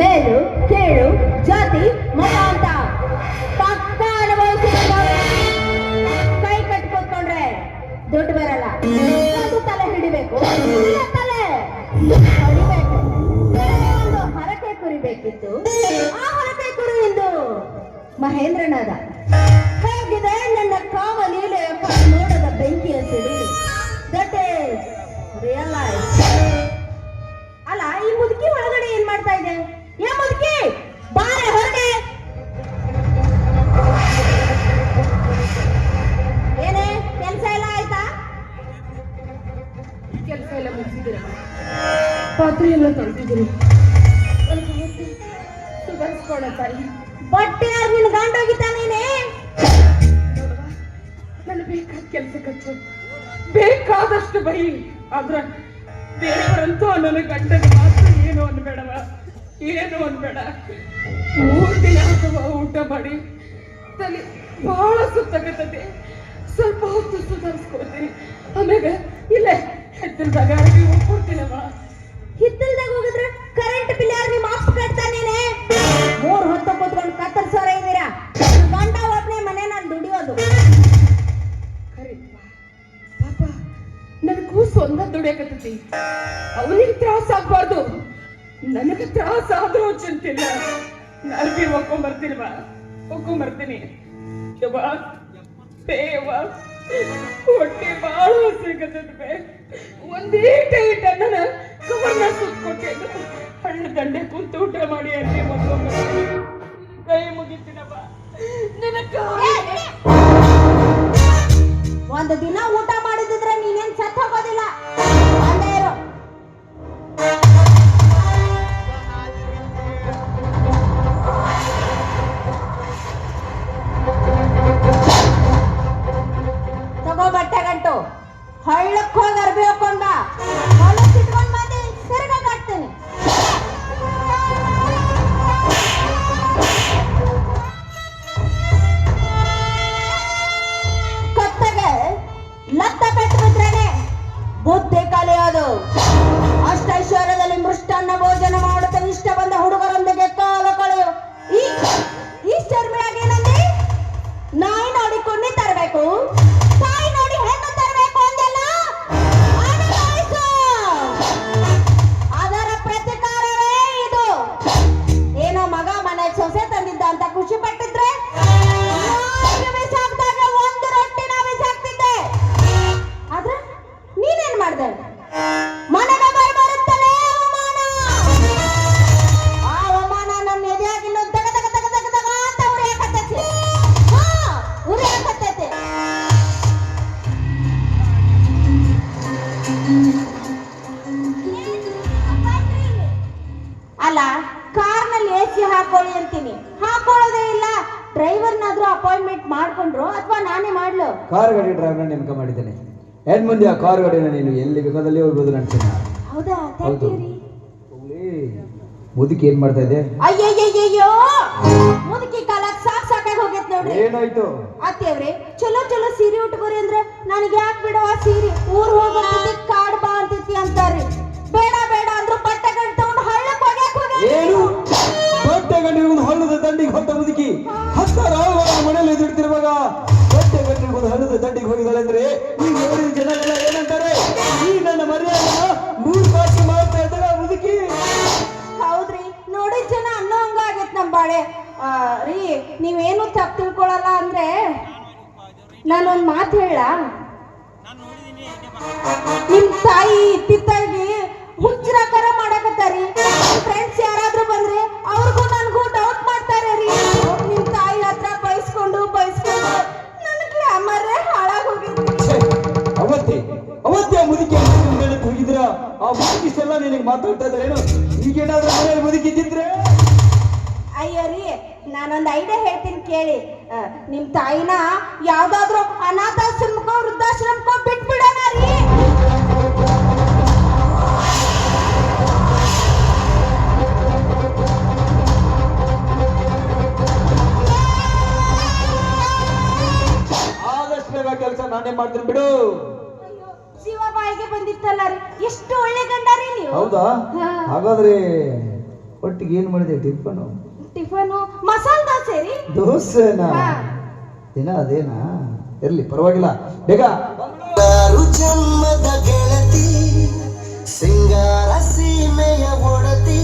ಮೇಲು, ಕೇಳು, ಜಾತಿ, ಮತ ಅಂತ. ಪಕ್ಕ ಅನುಭವಿಸಿದ ಕೈ ಕಟ್ಟಿ ಕೂತ್ಕೊಂಡ್ರೆ ದುಡ್ಡು ಬರಲ್ಲ. ತಲೆ ಹಿಡಿಬೇಕು ತಲೆ ಹೊಡಿಬೇಕು ಒಂದು ಹರಕೆ ಕುರಿಬೇಕಿತ್ತು ಆ ಹರಕೆ ಕುರಿ ಎಂದು ಮಹೇಂದ್ರನಾದ. ಹೇಗಿದೆ ನನ್ನ ಕಾವ ಲೀಲೆ ನೋಡದ ಬೆಂಕಿಯ ಸಿಡಿ ದಟ್ ರಿಯಲೈಸ್ ಪಾತ್ರೆ ಎಲ್ಲ ತೊಳೆದಿದ್ದೀರಿ ಸುಧಾರಿಸ್ಕೊಳ ತಾಯಿ ಬಟ್ಟೆ ಯಾರು ನಿನ್ ಗಂಡ ಹೋಗಿದ್ದಾನೇನೆ ನೋಡುವ ನನ್ನ ಬೇಕಾದ ಕೆಲಸ ಕಚ್ಚು ಬೇಕಾದಷ್ಟು ಬೈ. ಆದ್ರ ದೇವರಂತೂ ನನ್ನ ಗಂಡನ ಮಾತ್ರ ಏನು ಅನ್ಬೇಡವ? ಏನು ಅನ್ಬೇಡ? ಮೂರು ದಿನ ಊಟ ಮಾಡಿ ತಲೆ ಬಹಳ ಸುತ್ತಕತ್ತದೆ ಸ್ವಲ್ಪ ಹೊತ್ತು ಸುಧಾರಿಸ್ಕೊಳ್ತೀನಿ. ಆಮೇಲೆ ಹೆತ್ತಲ್ದಾಗ ಅಡಿಗೆ ಹೋಗ್ಕೊಡ್ತೀನವ ಹಿತ್ತಲ್ದಾಗ ಹೋಗಿದ್ರೆ ಕರೆಂಟ್ ಬಿಲ್ ಯಾರು ನಿಮ್ಮ ಅಪ್ಪ ಕಟ್ತಾನೇನೆ ಮೂರ್ ಹೊತ್ತು ಕೂತ್ಕೊಂಡು ಕತ್ತರಿಸೋರ ಇದ್ದೀರಾ ಗಂಡ ಒಬ್ಬನೇ ಮನೆಯಲ್ಲಿ ದುಡಿಯೋದು. ನನ್ ಪಾಪ ನನ್ನ ಕೂಸು ಒಂದ ದುಡಿಯಕತ್ತೈತಿ. ಅವನಿಗೆ ತ್ರಾಸ ಆಗ್ಬಾರ್ದು. ನನಗೆ ತ್ರಾಸ ಆದ್ರೂ ಚಿಂತಿಲ್ಲ. ನಾಲ್ಗೆ ಒಕ್ಕೊಂಬರ್ತೀನಿವ ಒಕ್ಕೊಂಬರ್ತೀನಿ ಯವ್ವ ಬೇವ ಹೊಟ್ಟೆ ಒಂದು ದಿನ ಊಟ ಮಾಡಿದ್ರೆ ನೀನೇನ್ ಸತ್ ಹೋಗೋದಿಲ್ಲ. ತಗೋ ಬಟ್ಟೆ ಗಂಟು. ಹಳ್ಳಕ್ ಹೋಗಿ ಅರ್ಬಿ ಹಾಕೊಂಡ. ಹೊಲಕ್ಕೆ ಇಟ್ಕೊಂಡ್ ಅಪಾಯಿಂಟ್ಮೆಂಟ್ ಮಾಡ್ಕೊಂಡ್ರು ಅಥವಾ ನಾನೇ ಮಾಡ್ಲು? ಕಾರ್ ಗಾಡಿ ಡ್ರೈವರ್ ನೇಮಕ ಮಾಡಿದ್ದೇನೆ. ಏನ್ ಮುಂದೆ ಆ ಕಾರ್ ಗಾಡಿನ ನೀನು ಎಲ್ಲಿ ಬೇಕಾದಲ್ಲಿ ಹೋಗ್ಬೋದು ನಡ್ತೀನಿ ಹೌದಾ? ಥ್ಯಾಂಕ್ ಹೌದು. ಯು ರೀ. ಮುದುಕಿ ಏನ್ ಮಾಡ್ತಾ ಇದೆ ಅಯ್ಯಯ್ಯಯ್ಯೋ ಮುದುಕಿ ಕಾಲಕ್ ಸಾಕ್ ಸಾಕಾಗಿ ಹೋಗೈತ್ ನೋಡ್ರಿ. ಏನಾಯ್ತು? ಅತ್ತೇವ್ರಿ ಚಲೋ ಚಲೋ ಸೀರೆ ಉಟ್ಕೋರಿ ಅಂದ್ರ ನನಗೆ ಯಾಕೆ ಬಿಡವ ಸೀರೆ? ಊರ್ ಹೋಗ್ಬರ್ತಿದ್ದೆ ಬಾಳೆ ರೀ ನೀವೇನು ತಪ್ಪು ತಿಳ್ಕೊಳಲ್ಲ ಅಂದ್ರೆ ನಾನೊಂದು ಮಾತು ಹೇಳ. ನಿಮ್ ತಾಯಿ ಇತ್ತಿತ್ತಾಗಿ ಹುಚ್ಚರಾಕರ ಮಾಡಕತ್ತಾರಿ ಫ್ರೆಂಡ್ಸ್ ಯಾರಾದ್ರೂ ಬಂದ್ರೆ ಅವ್ರಿಗೂ ನನಗೂ ಡೌಟ್ ಮಾಡ್ತಾರೆ ರೀ. ನಿಮ್ ತಾಯಿ ಹತ್ರ ಬಯಸ್ಕೊಂಡು ಬಯಸ್ಕೊಂಡು ನನ್ನ ಗ್ಲಾಮರೇ ಹಾಳಾಗೋಗಿತ್ತು. ಛೆ, ಅವತ್ತೇ ಅವತ್ತೇ ಮುದುಕಿ ಹೋಗಿದ್ರ ಆ ಮುದುಕಿ ಇಷ್ಟೆಲ್ಲ ನಿನಗೆ ಮಾತಾಡ್ತಾ ಇದ್ದಾರೇನು ಈಗೇನಾದ್ರೂ ಮನೆಯಲ್ಲಿ ಮುದುಕಿದ್ದಿದ್ರೆ ಅಯ್ಯೋ ರೀ ನಾನೊಂದು ಐಡಿಯಾ ಹೇಳ್ತೀನಿ ಕೇಳಿ. ನಿಮ್ಮ ನಿಮ್ ತಾಯಿನ ಯಾವ್ದಾದ್ರು ಅನಾಥಾಶ್ರಮಕ್ಕೋ ವೃದ್ಧಾಶ್ರಮಕ್ಕೋ ಬಿಟ್ಬಿಡೋಣ ರೀ. ಕೆಲಸ ನಾನೇ ಮಾಡ್ತೀನಿ ಬಿಡು. ಜೀವ ಬಾಯಿಗೆ ಬಂದಿತ್ತಲ್ಲ ರೀ. ಎಷ್ಟು ಒಳ್ಳೆ ಗಂಡ ರೀ ನೀವು. ಹೌದಾ. ಹಾಗಾದ್ರೆ ಒಟ್ಟಿಗೆ ಏನು ಮಾಡಿದೆ ಟಿಫನು ಟಿಫನ್ ಮಸಾಲ ದೋಸೆ ದೋಸೆ ದಿನ ಅದೇನಾ? ಇರ್ಲಿ ಪರವಾಗಿಲ್ಲ. ಬೇಗ. ಆರು ಜನ್ಮದ ಗೆಳತಿ ಸಿಂಗಾರ ಸೀಮೆಯ ಒಡತಿ